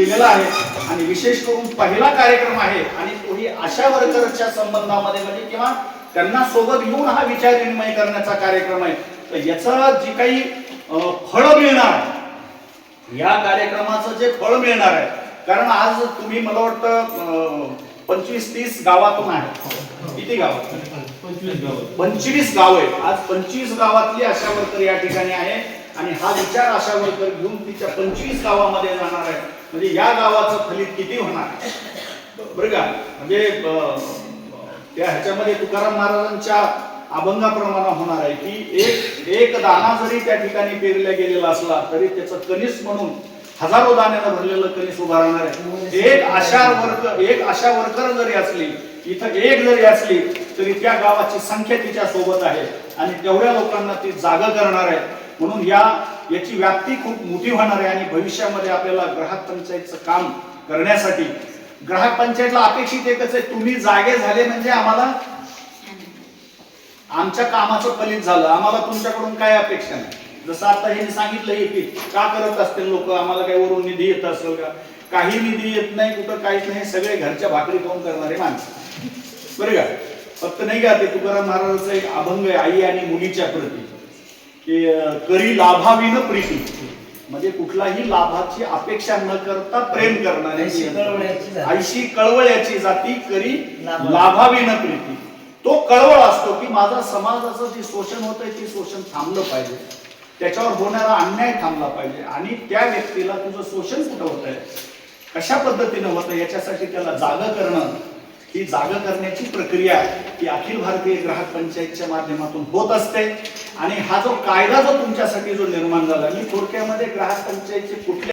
केलेला आहे. आणि विशेष करून पहिला कार्यक्रम आहे आणि तोही आशा वर्करच्या संबंधामध्ये म्हणजे किंवा त्यांना सोबत घेऊन हा विचार विनिमय करण्याचा कार्यक्रम आहे. तर याचा जी काही फळ मिळणार या कार्यक्रमाचं जे फळ मिळणार आहे. कारण आज तुम्ही मला वाटतं पंचवीस तीस गावातून आहे किती गावात पंचवीस गाव पंचवीस गाव आज पंचवीस गावातली आशा वर्कर या ठिकाणी आहे. आणि हा विचार आशा वर्कर घेऊन तिच्या पंचवीस गावामध्ये जाणार आहे. म्हणजे या गावाचं फलित किती होणार? बरं का? म्हणजे त्या ह्याच्यामध्ये तुकाराम महाराजांच्या अभंगाप्रमाणे होणार आहे की एक एक दाना जरी त्या ठिकाणी पेरला गेलेला असला तरी त्याचं कनिस म्हणून हजारो दाण्यानं भरलेलं कनिस उभा राहणार आहे. एक आशा वर्कर एक आशा वर्कर जरी असली इथं एक जरी असली तरी त्या गावाची संख्या तिच्या सोबत आहे आणि तेवढ्या लोकांना ती जागा करणार आहे. म्हणून या याची व्याप्ती खूप मोठी होणार आहे आणि भविष्यामध्ये आपल्याला ग्राहक पंचायतचं काम करण्यासाठी ग्राहक पंचायतला अपेक्षित एकच आहे तुम्ही जागे झाले म्हणजे आम्हाला आमच्या कामाचं फलित झालं. आम्हाला तुमच्याकडून काय अपेक्षा नाही. जसं आता हे सांगितलं हे की का करत असतील लोक? आम्हाला काही वरून निधी येत असेल का? काही निधी येत नाही कुठं काहीच नाही. सगळे घरच्या भाकरी खाऊन करणारे माणसं. बरं का? फक्त नाही का ते तुकाराम महाराजांचा एक अभंग आहे आई आणि मुलीच्या प्रती. की करी लाभाविन प्रीती. म्हणजे कुठलाही लाभाची अपेक्षा न करता प्रेम करणारे ऐशी कळवळ्याची जाती. करी लाभा- लाभाविन प्रीती. तो कळवळ असतो की माझा समाजाचं जे शोषण होत आहे ते शोषण थांबलं पाहिजे. त्याच्यावर होणारा अन्याय थांबला पाहिजे. आणि त्या व्यक्तीला तुझं शोषण कुठं होत आहे कशा पद्धतीनं होतं याच्यासाठी त्याला जाग करणं ही जागा करण्याची प्रक्रिया ही अखिल भारतीय ग्राहक पंचायतच्या माध्यमातून होत असते. आणि हा जो कायदा जो तुमच्यासाठी जो निर्माण झाला मी थोडक्यामध्ये ग्राहक पंचायतचे कुठले